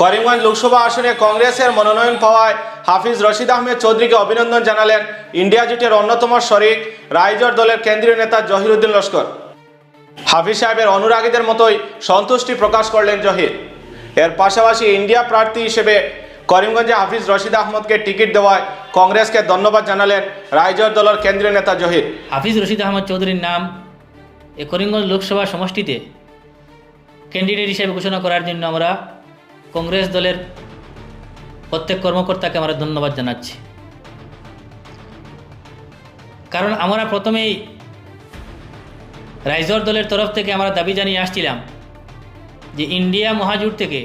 করিমগঞ্জ লোকসভা আসনে কংগ্রেসের মনোনয়ন পাওয়ায় হাফিজ রশিদ আহমেদ চৌধুরীকে অভিনন্দন জানালেন ইন্ডিয়া জোটের অন্যতম শরিক রাইজর দলের কেন্দ্রীয় নেতা জহিরুদ্দিন লস্কর। হাফিজ সাহেবের অনুরাগীদের মতোই সন্তুষ্টি প্রকাশ করলেন জহির। এর পাশাপাশি ইন্ডিয়া প্রার্থী হিসেবে করিমগঞ্জে হাফিজ রশিদ আহমদকে টিকিট দেওয়ায় কংগ্রেসকে ধন্যবাদ জানালেন রাইজর দলের কেন্দ্রীয় নেতা জহির। হাফিজ রশিদ আহমদ চৌধুরীর নাম এ করিমগঞ্জ লোকসভা সমষ্টিতে ক্যান্ডিডেট হিসেবে ঘোষণা করার জন্য আমরা কংগ্রেস দলের প্রত্যেক কর্মকর্তাকে আমরা ধন্যবাদ জানাচ্ছি। কারণ আমরা প্রথমেই রাইজর দলের তরফ থেকে আমরা দাবি জানিয়ে আসছিলাম যে ইন্ডিয়া মহাজোট থেকে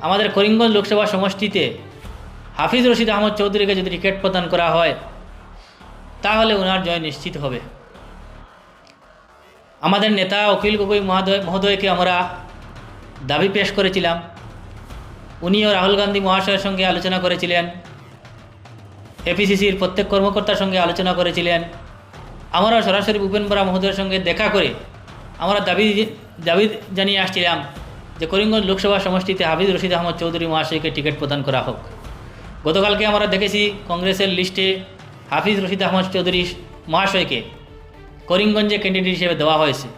আমাদের করিমগঞ্জ লোকসভা সমষ্টিতে হাফিজ রশিদ আহমদ চৌধুরীকে যদি টিকিট প্রদান করা হয়, তাহলে ওনার জয় নিশ্চিত হবে। আমাদের নেতা অখিল গগৈ মহোদয় মহোদয়কে আমরা দাবি পেশ করেছিলাম। উনিও রাহুল গান্ধী মহাশয়ের সঙ্গে আলোচনা করেছিলেন। এপিসিসির প্রত্যেক কর্মকর্তার সঙ্গে আলোচনা করেছিলেন। আমরা সরাসরি ভূপেন বরা মহোদয়ের সঙ্গে দেখা করে আমরা দাবি দাবি জানিয়ে আসছিলাম যে করিমগঞ্জ লোকসভা সমষ্টিতে হাফিজ রশিদ আহমদ চৌধুরী মহাশয়কে টিকিট প্রদান করা হোক। গতকালকে আমরা দেখেছি কংগ্রেসের লিস্টে হাফিজ রশিদ আহমদ চৌধুরী মহাশয়কে করিমগঞ্জে ক্যান্ডিডেট হিসেবে দেওয়া হয়েছে।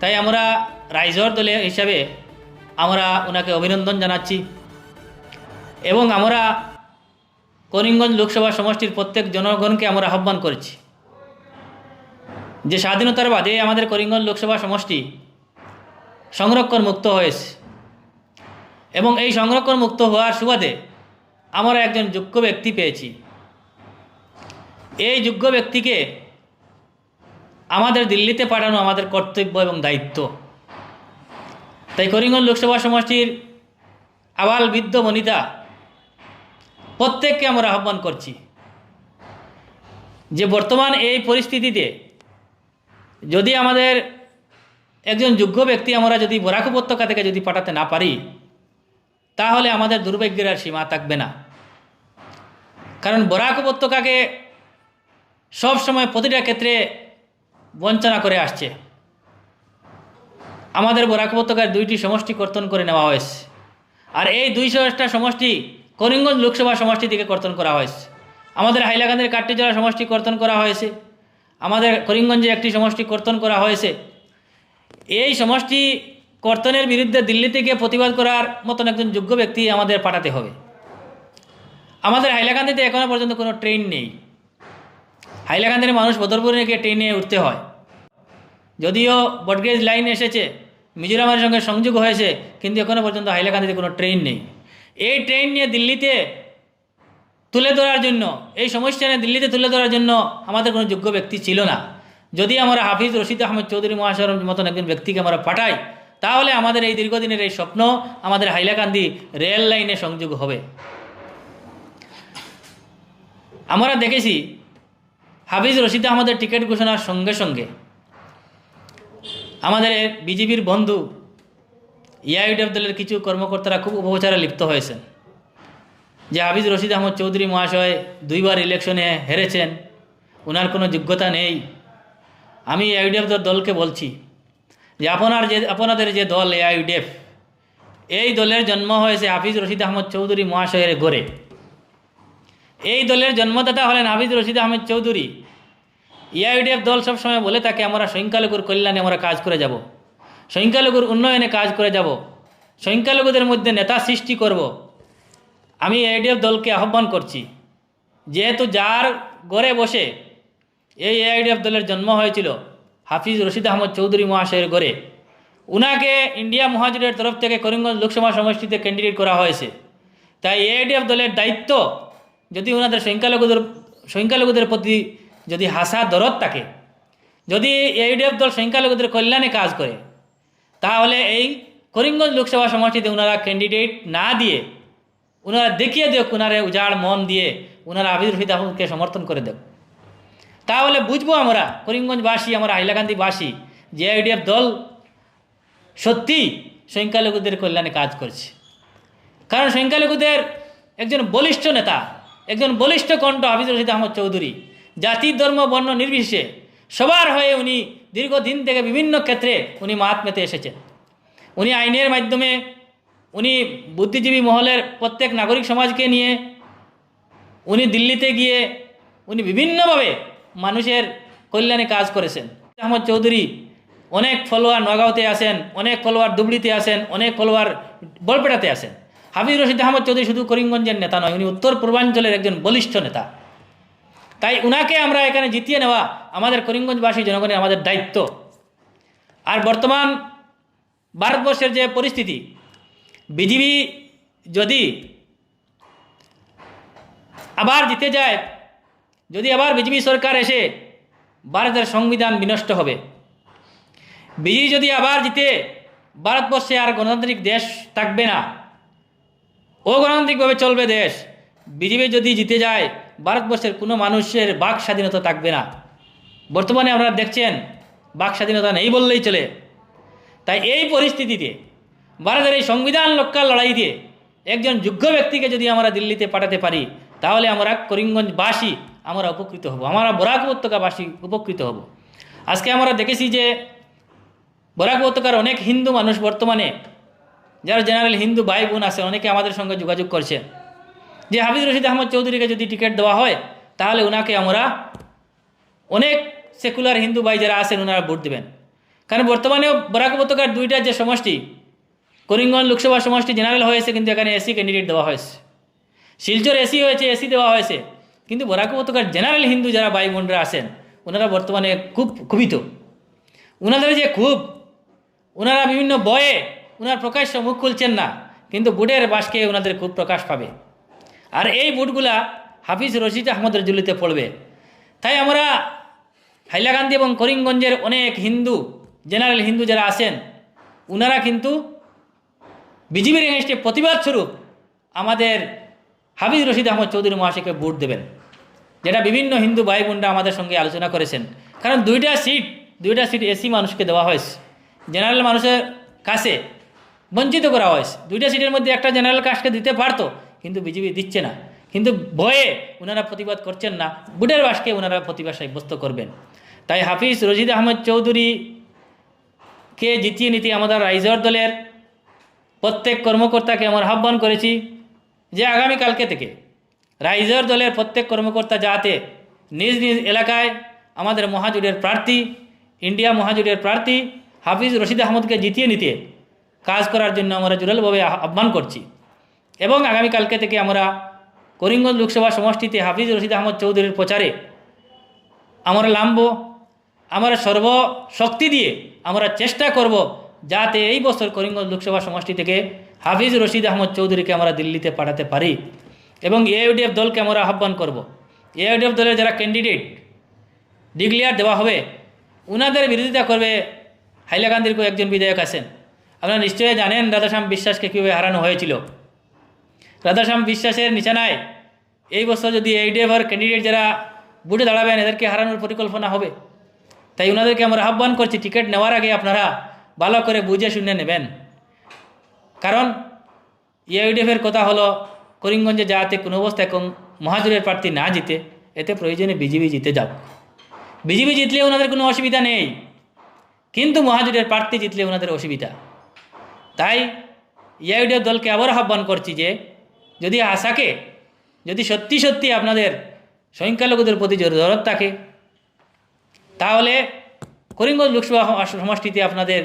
তাই আমরা রাইজর দলে হিসাবে আমরা ওনাকে অভিনন্দন জানাচ্ছি। এবং আমরা করিমগঞ্জ লোকসভা সমষ্টির প্রত্যেক জনগণকে আমরা আহ্বান করেছি যে স্বাধীনতার বাদে আমাদের করিমগঞ্জ লোকসভা সমষ্টি সংরক্ষণ মুক্ত হয়েছে। এবং এই সংরক্ষণ মুক্ত হওয়ার সুবাদে আমরা একজন যোগ্য ব্যক্তি পেয়েছি। এই যোগ্য ব্যক্তিকে আমাদের দিল্লিতে পাঠানো আমাদের কর্তব্য এবং দায়িত্ব। তাই করিমগঞ্জ লোকসভা সমষ্টির আবাল বৃদ্ধ বনিতা, প্রত্যেককে আমরা আহ্বান করছি যে বর্তমান এই পরিস্থিতিতে যদি আমাদের একজন যোগ্য ব্যক্তি আমরা যদি বরাক উপত্যকা থেকে যদি পাঠাতে না পারি, তাহলে আমাদের দুর্ভাগ্যের আর সীমা থাকবে না। কারণ বরাক উপত্যকাকে সবসময় প্রতিটা ক্ষেত্রে বঞ্চনা করে আসছে। আমাদের বরাক উপত্যকার দুইটি সমষ্টি কর্তন করে নেওয়া হয়েছে। আর এই দুইশোটা সমষ্টি করিমগঞ্জ লোকসভা সমষ্টি থেকে কর্তন করা হয়েছে। আমাদের হাইলাকান্দির কাট্টি জেলা সমষ্টি কর্তন করা হয়েছে। আমাদের করিমগঞ্জে একটি সমষ্টি কর্তন করা হয়েছে। এই সমষ্টি কর্তনের বিরুদ্ধে দিল্লি থেকে প্রতিবাদ করার মতন একজন যোগ্য ব্যক্তি আমাদের পাঠাতে হবে। আমাদের হাইলাকান্দিতে এখনও পর্যন্ত কোনো ট্রেন নেই। হাইলাকান্দির মানুষ বদরপুরে গিয়ে ট্রেনে উঠতে হয়। যদিও বটগেজ লাইন এসেছে, মিজোরামের সঙ্গে সংযোগ হয়েছে, কিন্তু এখনও পর্যন্ত হাইলাকান্দিতে কোনো ট্রেন নেই। এই ট্রেন নিয়ে দিল্লিতে তুলে ধরার জন্য, এই সমস্যা নিয়ে দিল্লিতে তুলে ধরার জন্য আমাদের কোনো যোগ্য ব্যক্তি ছিল না। যদি আমরা হাফিজ রশিদ আহমদ চৌধুরী মহাশয়ের মতন একজন ব্যক্তিকে আমরা পাঠাই, তাহলে আমাদের এই দীর্ঘদিনের এই স্বপ্ন আমাদের হাইলাকান্দি রেল লাইনে সংযোগ হবে। আমরা দেখেছি হাফিজ রশিদ আহমদের টিকিট ঘোষণার সঙ্গে সঙ্গে আমাদের বিজেপির বন্ধু ইআইডিএফ দলের কিছু কর্মকর্তারা খুব উপচারে লিপ্ত হয়েছেন। যে হাফিজ রশিদ আহমদ চৌধুরী মহাশয় দুইবার ইলেকশনে হেরেছেন ওনার কোনো যোগ্যতা নেই। আমি এআইডিএফ দলকে বলছি যে আপনার যে, আপনাদের যে দল এআইডিএফ এই দলের জন্ম হয়েছে হাফিজ রশিদ আহমদ চৌধুরী মহাশয়ের গড়ে এই দলের জন্মদাতা হলেন হাফিজ রশিদ আহমেদ চৌধুরী। ইআইডিএফ দল সবসময় বলে থাকে, আমরা সংখ্যালঘুর কল্যাণে আমরা কাজ করে যাব। সংখ্যালঘুর উন্নয়নে কাজ করে যাব। সংখ্যালঘুদের মধ্যে নেতা সৃষ্টি করব। আমি এআইডিএফ দলকে আহ্বান করছি, যেহেতু যার গড়ে বসে এই এআইডিএফ দলের জন্ম হয়েছিল, হাফিজ রশিদ আহমদ চৌধুরী মহাশয়ের গড়ে উনাকে ইন্ডিয়া মহাজোটের তরফ থেকে করিমগঞ্জ লোকসভা সমষ্টিতে ক্যান্ডিডেট করা হয়েছে। তাই এআইডিএফ দলের দায়িত্ব, যদি ওনাদের সংখ্যালঘুদের সংখ্যালঘুদের প্রতি যদি হাসা দরদ থাকে, যদি এআইডিএফ দল সংখ্যালঘুদের কল্যাণে কাজ করে, তাহলে এই করিমগঞ্জ লোকসভা সমষ্টিতে ওনারা ক্যান্ডিডেট না দিয়ে ওনারা দেখিয়ে দেব ওনারে উজাড় মন দিয়ে ওনারা আহমদকে সমর্থন করে দেব তাহলে বুঝব আমরা, করিমগঞ্জবাসী, আমরা হাইলাকান্দিবাসী, যে আইডিএফ দল সত্যি সংখ্যালঘুদের কল্যাণে কাজ করছে। কারণ সংখ্যালঘুদের একজন বলিষ্ঠ নেতা, একজন বলিষ্ঠ কণ্ঠ হাফিজ রশিদ আহমদ চৌধুরী জাতি ধর্ম, বর্ণ নির্বিশেষে সবার হয়ে উনি দীর্ঘদিন থেকে বিভিন্ন ক্ষেত্রে উনি মাত মেতে এসেছেন। উনি আইনের মাধ্যমে উনি বুদ্ধিজীবী মহলের প্রত্যেক নাগরিক সমাজকে নিয়ে উনি দিল্লিতে গিয়ে উনি বিভিন্নভাবে মানুষের কল্যাণে কাজ করেছেন। আহমদ চৌধুরী অনেক ফলোয়ার নগাঁওতে আসেন, অনেক ফলোয়ার দুবড়িতে আসেন, অনেক ফলোয়ার বলপেটাতে আসেন। হাফিজ রশিদ আহমদ চৌধুরী শুধু করিমগঞ্জের নেতা নয়, উনি উত্তর পূর্বাঞ্চলের একজন বলিষ্ঠ নেতা। তাই উনাকে আমরা এখানে জিতিয়ে নেওয়া আমাদের করিমগঞ্জবাসী জনগণের আমাদের দায়িত্ব। আর বর্তমান ভারতবর্ষের যে পরিস্থিতি বিজেপি যদি আবার জিতে যায়, যদি আবার বিজেপি সরকার এসে ভারতের সংবিধান বিনষ্ট হবে বিজেপি যদি আবার জিতে, ভারতবর্ষে আর গণতান্ত্রিক দেশ থাকবে না। অগণতান্ত্রিকভাবে চলবে দেশ। বিজেপি যদি জিতে যায় ভারতবর্ষের কোনো মানুষের বাক স্বাধীনতা থাকবে না। বর্তমানে আপনারা দেখছেন, বাক স্বাধীনতা নেই বললেই চলে। তাই এই পরিস্থিতিতে, ভারতের এই সংবিধান রক্ষার লড়াইতে একজন যোগ্য ব্যক্তিকে যদি আমরা দিল্লিতে পাঠাতে পারি, তাহলে আমরা করিমগঞ্জবাসী আমরা উপকৃত হব, আমরা বরাক উপত্যকাবাসী উপকৃত হব। আজকে আমরা দেখেছি যে, বরাক উপত্যকার অনেক হিন্দু মানুষ বর্তমানে, যারা জেনারেল হিন্দু ভাই বোন আছে অনেকে আমাদের সঙ্গে যোগাযোগ করছে যে হাফিজ রশিদ আহমদ চৌধুরীকে যদি টিকিট দেওয়া হয়, তাহলে ওনাকে আমরা অনেক সেকুলার হিন্দু ভাই যারা আছেন ওনারা ভোট দেবেন। কারণ বর্তমানে বরাক উপত্যকার দুইটা যে সমষ্টি, করিমগঞ্জ লোকসভা সমষ্টি জেনারেল হয়েছে, কিন্তু এখানে এসি ক্যান্ডিডেট দেওয়া হয়েছে। শিলচর এসি হয়েছে এসি দেওয়া হয়েছে। কিন্তু বরাক উপত্যকার জেনারেল হিন্দু যারা ভাই বোনরা আছেন ওনারা বর্তমানে খুব ক্ষুভিত ওনাদের যে খুব ওনারা বিভিন্ন বয়ে ওনার প্রকাশ্য মুখ খুলছেন না, কিন্তু বুটের বাসকে ওনাদের খুব প্রকাশ পাবে। আর এই বুটগুলা হাফিজ রশিদ আহমদের জুলিতে পড়বে। তাই আমরা হাইলাকান্দি এবং করিমগঞ্জের অনেক হিন্দু, জেনারেল হিন্দু যারা আছেন ওনারা কিন্তু বিজেপির এগেনস্টে প্রতিবাদ স্বরূপ আমাদের হাফিজ রশিদ আহমদ চৌধুরী মহাশয়কে ভোট দেবেন, যেটা বিভিন্ন হিন্দু ভাই বোনরা আমাদের সঙ্গে আলোচনা করেছেন। কারণ দুইটা সিট দুইটা সিট এসি মানুষকে দেওয়া হয়েছে। জেনারেল মানুষের কাছে বঞ্চিত করা হয়েছে। দুইটা সিটের মধ্যে একটা জেনারেল কাস্টকে দিতে পারতো কিন্তু বিজেপি দিচ্ছে না। কিন্তু ভয়ে ওনারা প্রতিবাদ করছেন না। বুটের বাসকে ওনারা প্রতিবাদ সাব্যস্ত করবেন। তাই হাফিজ রশিদ আহমদ চৌধুরীকে জিতিয়ে নিতে আমাদের রাইজর দলের প্রত্যেক কর্মকর্তাকে আমরা আহ্বান করেছি যে আগামীকালকে থেকে রাইজর দলের প্রত্যেক কর্মকর্তা যাতে নিজ নিজ এলাকায় আমাদের মহাজোটের প্রার্থী, ইন্ডিয়া মহাজোটের প্রার্থী হাফিজ রশিদ আহমদকে জিতিয়ে নিতে কাজ করার জন্য আমরা জোরালভাবে আহ্বান করছি। এবং আগামীকালকে থেকে আমরা করিমগঞ্জ লোকসভা সমষ্টিতে হাফিজ রশিদ আহমদ চৌধুরীর প্রচারে আমরা নামব, আমরা সর্বশক্তি দিয়ে আমরা চেষ্টা করব যাতে এই বছর করিমগঞ্জ লোকসভা সমষ্টি থেকে হাফিজ রশিদ আহমদ চৌধুরীকে আমরা দিল্লিতে পাঠাতে পারি এবং এআইডিএফ দলকে আমরা আহ্বান করব। এআইডিএফ দলের যারা ক্যান্ডিডেট ডিক্লিয়ার দেওয়া হবে ওনাদের বিরোধিতা করবে হাইলাকান্দির একজন বিধায়ক আছেন। আপনারা নিশ্চয়ই জানেন রাধাশ্যাম বিশ্বাসকে কীভাবে হারানো হয়েছিল। রাধাশ্যাম বিশ্বাসের নিচানায় এই বছর যদি এইডিএফের ক্যান্ডিডেট যারা বুটে দাঁড়াবেন, এদেরকে হারানোর পরিকল্পনা হবে। তাই ওনাদেরকে আমরা আহ্বান করছি, টিকিট নেওয়ার আগে আপনারা ভালো করে বুঝে শুনে নেবেন। কারণ ইউডিএফের কথা হলো, করিমগঞ্জে যাতে কোনো অবস্থায় কম মহাজুরের প্রার্থী না জিতে, এতে প্রয়োজনে বিজেপি জিতে যাক। বিজেপি জিতলে ওনাদের কোনো অসুবিধা নেই, কিন্তু মহাজুরের প্রার্থী জিতলে ওনাদের অসুবিধা। তাই ইউডিএফ দলকে আবার আহ্বান করছি যে যদি আশাকে যদি সত্যি সত্যি আপনাদের সংখ্যালঘুদের প্রতি জরুরত থাকে, তাহলে করিমগঞ্জ লোকসভা সমষ্টিতে আপনাদের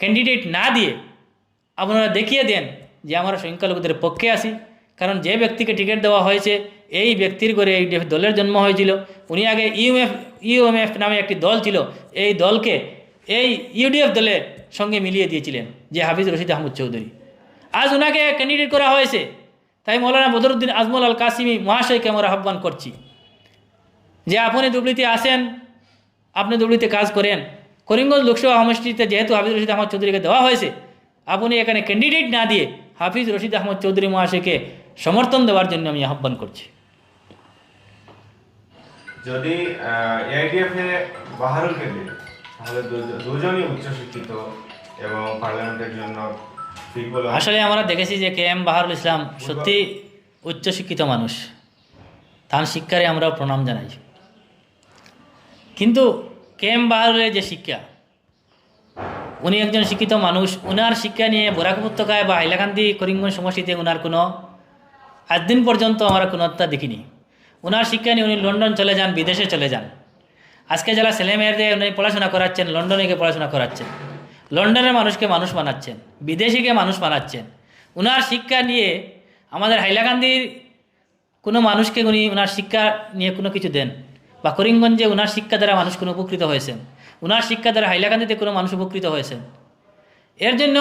ক্যান্ডিডেট না দিয়ে আপনারা দেখিয়ে দেন যে আমরা সংখ্যালঘুদের পক্ষে আসি কারণ যে ব্যক্তিকে টিকিট দেওয়া হয়েছে, এই ব্যক্তির করে এই দলের জন্ম হয়েছিল, উনি আগে ইউএফ ইউএমএফ নামে একটি দল ছিল, এই দলকে এই ইউডিএফ দলের সঙ্গে মিলিয়ে দিয়েছিলেন, যে হাফিজ রশিদ আহমদ চৌধুরী। আজ ওনাকে ক্যান্ডিডেট করা হয়েছে। তাই মৌলানা বদরুদ্দিন আজমল আল কাসিমি মহাশয়কে আমরা আহ্বান করছি যে আপনি দুবলিতে আসেন, আপনি দুবলিতে কাজ করেন। করিমগঞ্জ লোকসভা সমষ্টিতে যেহেতু হাফিজ রশিদ আহমদ চৌধুরীকে দেওয়া হয়েছে, আপনি এখানে ক্যান্ডিডেট না দিয়ে হাফিজ রশিদ আহমদ চৌধুরী মহাশয়কে সমর্থন দেওয়ার জন্য আমি আহ্বান করছি। যদি এআইডিএফ বাহারুলকে দিই তাহলে দুজনই উচ্চশিক্ষিত এবং পার্লামেন্টের জন্য আসলে আমরা দেখেছি যে কে এম বাহারুল ইসলাম সত্যি উচ্চশিক্ষিত মানুষ। তার শিক্ষারে আমরা প্রণাম জানাই। কিন্তু কে এম বাহারুলের যে শিক্ষা, উনি একজন শিক্ষিত মানুষ, উনার শিক্ষা নিয়ে বরাক উপত্যকায় বা হাইলাকান্দি করিমগঞ্জ সমষ্টিতে উনার কোনো আজ দিন পর্যন্ত আমরা কোনো হত্যা দেখিনি। ওনার শিক্ষা নিয়ে উনি লন্ডন চলে যান, বিদেশে চলে যান। আজকে যারা ছেলেমেয়েদের উনি পড়াশোনা করাচ্ছেন, লন্ডনে গিয়ে পড়াশোনা করাচ্ছেন লন্ডনের মানুষকে মানুষ বানাচ্ছেন, বিদেশিকে মানুষ বানাচ্ছেন। ওনার শিক্ষা নিয়ে আমাদের হাইলাকান্দির কোনো মানুষকে উনি ওনার শিক্ষা নিয়ে কোনো কিছু দেন বা করিমগঞ্জে ওনার শিক্ষা দ্বারা মানুষ কোনো উপকৃত হয়েছেন। ওনার শিক্ষা দ্বারা হাইলাকান্দিতে কোনো মানুষ উপকৃত হয়েছেন। এর জন্য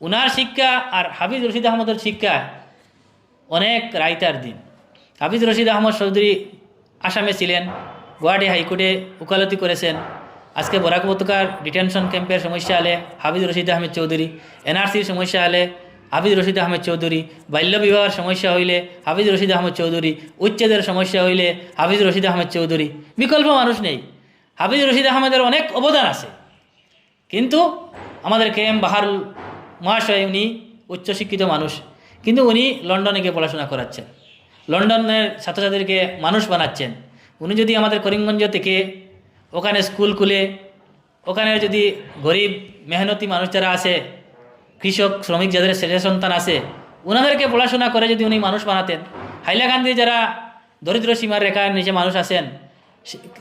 ওনার শিক্ষা আর হাফিজ রশিদ আহমদের শিক্ষা অনেক রাইতার দিন। হাফিজ রশিদ আহমদ চৌধুরী আসামে ছিলেন, গুয়াহাটি হাইকোর্টে উকালতি করেছেন। আজকে বরাক উপত্যকার ডিটেনশন ক্যাম্পের সমস্যা হলে হাফিজ রশিদ আহমেদ চৌধুরী এনআরসির সমস্যা হলে হাফিজ রশিদ আহমেদ চৌধুরী, বাল্য বিবাহের সমস্যা হইলে হাফিজ রশিদ আহমেদ চৌধুরী, উচ্ছেদের সমস্যা হইলে হাফিজ রশিদ আহমেদ চৌধুরী। বিকল্প মানুষ নেই। হাফিজ রশিদ আহমেদের অনেক অবদান আছে। কিন্তু আমাদের কে এম বাহারুল মহাশয় উনি উচ্চশিক্ষিত মানুষ। কিন্তু উনি লন্ডনে গিয়ে পড়াশোনা করাচ্ছেন। লন্ডনের ছাত্রছাত্রীদেরকে মানুষ বানাচ্ছেন। উনি যদি আমাদের করিমগঞ্জ থেকে ওখানে স্কুল খুলে, ওখানে যদি গরিব, মেহনতি মানুষ যারা আছে, কৃষক, শ্রমিক যাদের ছেলে সন্তান আছে ওনাদেরকে পড়াশোনা করে যদি উনি মানুষ বানাতেন হাইলাকান্দি যারা দরিদ্র সীমার রেখার নিচে মানুষ আছেন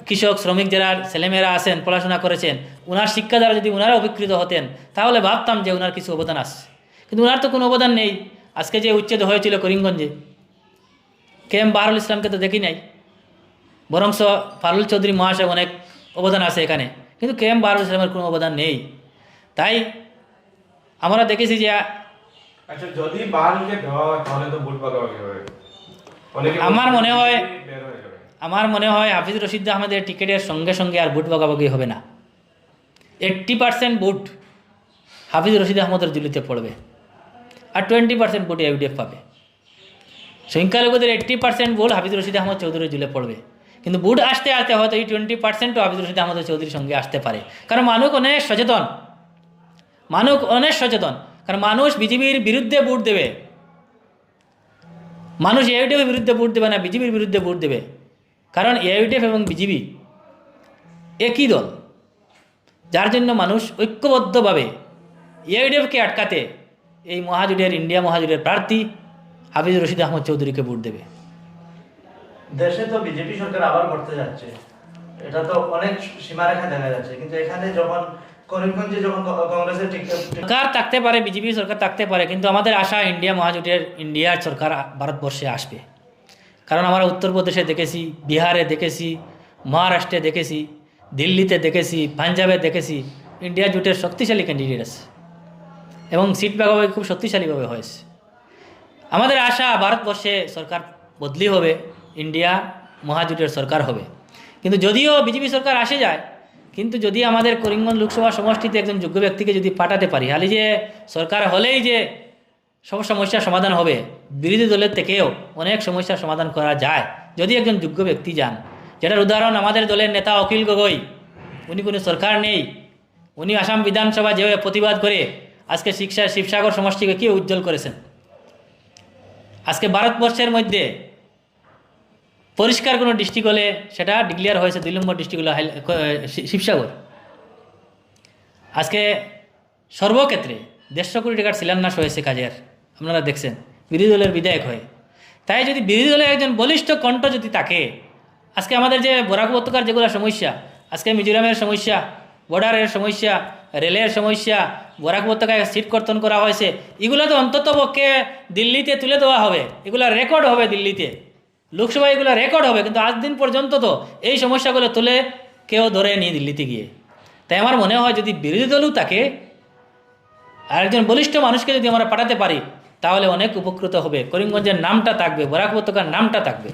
কৃষক, শ্রমিক যারা ছেলেমেয়েরা আছেন, পড়াশোনা করেছেন ওনার শিক্ষা দ্বারা যদি ওনারা উপকৃত হতেন, তাহলে ভাবতাম যে ওনার কিছু অবদান আছে। কিন্তু ওনার তো কোনো অবদান নেই। আজকে যে উচ্ছেদ হয়েছিল করিমগঞ্জে, কে এম বাহারুল ইসলামকে তো দেখি নাই। বরংস ফারুল চৌধুরী মহাশয় অনেক অবদান আছে এখানে। কিন্তু কে এম বাহারুল ইসলামের কোনো অবদান নেই। তাই আমরা দেখেছি যে আচ্ছা আমার মনে হয়- আমার মনে হয় হাফিজ রশিদ আহমেদের টিকিটের সঙ্গে সঙ্গে আর ভোট ভাগাভাগি হবে না। Eighty percent vote Hafiz Rashid আহমদের জুলিতে পড়বে। আর টোয়েন্টি পার্সেন্ট ভোট ইউডিএফ পাবে। সংখ্যালঘুদের eighty percent vote Hafiz Rashid Ahmad চৌধুরীর জুলে পড়বে। কিন্তু ভোট আসতে আসতে হয়তো এই টোয়েন্টি পার্সেন্টও হাফিজ রশিদ আহমদ চৌধুরীর সঙ্গে আসতে পারে। কারণ মানুষ অনেক সচেতন। মানুষ অনেক সচেতন। কারণ মানুষ বিজেপির বিরুদ্ধে ভোট দেবে। মানুষ এআইডিএফের বিরুদ্ধে ভোট দেবে না, বিজেপির বিরুদ্ধে ভোট দেবে। কারণ এআইডিএফ এবং বিজেপি একই দল। যার জন্য মানুষ ঐক্যবদ্ধভাবে এআইডিএফকে আটকাতে এই মহাজোটের, ইন্ডিয়া মহাজোটের প্রার্থী হাফিজ রশিদ আহমদ চৌধুরীকে ভোট দেবে। দেশে তো বিজেপি সরকার আবার করতে যাচ্ছে। এটা তো অনেক সীমারেখা দেখা যাচ্ছে। কিন্তু এখানে যখন সরকার থাকতে পারে, বিজেপি সরকার থাকতে পারে, কিন্তু আমাদের আশা ইন্ডিয়া মহাজোটের ইন্ডিয়ার সরকার ভারতবর্ষে আসবে। কারণ আমরা উত্তরপ্রদেশে দেখেছি, বিহারে দেখেছি, মহারাষ্ট্রে দেখেছি, দিল্লিতে দেখেছি, পাঞ্জাবে দেখেছি, ইন্ডিয়া জোটের শক্তিশালী ক্যান্ডিডেট আছে। এবং সিট ভাগাভাগি খুব শক্তিশালীভাবে হয়েছে। আমাদের আশা ভারতবর্ষে সরকার বদলি হবে। ইন্ডিয়া মহাজোটের সরকার হবে। কিন্তু যদিও বিজেপি সরকার আসে যায়, কিন্তু যদি আমাদের করিমগঞ্জ লোকসভা সমষ্টিতে একজন যোগ্য ব্যক্তিকে যদি পাঠাতে পারি, হালি যে সরকার হলেই যে সব সমস্যার সমাধান হবে, বিরোধী দলের থেকেও অনেক সমস্যার সমাধান করা যায়, যদি একজন যোগ্য ব্যক্তি যান। যেটার উদাহরণ আমাদের দলের নেতা অখিল গগৈ। উনি কোনো সরকার নেই। উনি আসাম বিধানসভা যেভাবে প্রতিবাদ করে আজকে শিক্ষা শিবসাগর সমষ্টিকে কি উজ্জ্বল করেছেন? আজকে ভারতবর্ষের মধ্যে পরিষ্কার কোনো ডিস্ট্রিক্ট হলে সেটা ডিক্লেয়ার হয়েছে দুই নম্বর ডিস্ট্রিক্ট হলো শিবসাগর। আজকে সর্বক্ষেত্রে দেড়শো কোটি টাকার শিলান্যাস হয়েছে কাজের, আপনারা দেখছেন, বিরোধী দলের বিধায়ক হয়ে। তাই যদি বিরোধী দলের একজন বলিষ্ঠ কণ্ঠ যদি থাকে, আজকে আমাদের যে বরাক উপত্যকার যেগুলো সমস্যা, আজকে মিজোরামের সমস্যা, বর্ডারের সমস্যা, রেলের সমস্যা, বরাক উপত্যকায় সিট কর্তন করা হয়েছে, এগুলো তো অন্তত পক্ষে দিল্লিতে তুলে দেওয়া হবে, এগুলো রেকর্ড হবে দিল্লিতে। লোকসভায় এগুলো রেকর্ড হবে, কিন্তু আজ দিন পর্যন্ত তো এই সমস্যাগুলো তুলে কেউ ধরে নিয়ে দিল্লিতে গিয়ে। তাই আমার মনে হয় যদি বিরোধী দলও তাকে, আর একজন বলিষ্ঠ মানুষকে যদি আমরা পাঠাতে পারি, তাহলে অনেক উপকৃত হবে। করিমগঞ্জের নামটা থাকবে, বরাক উপত্যকার নামটা থাকবে।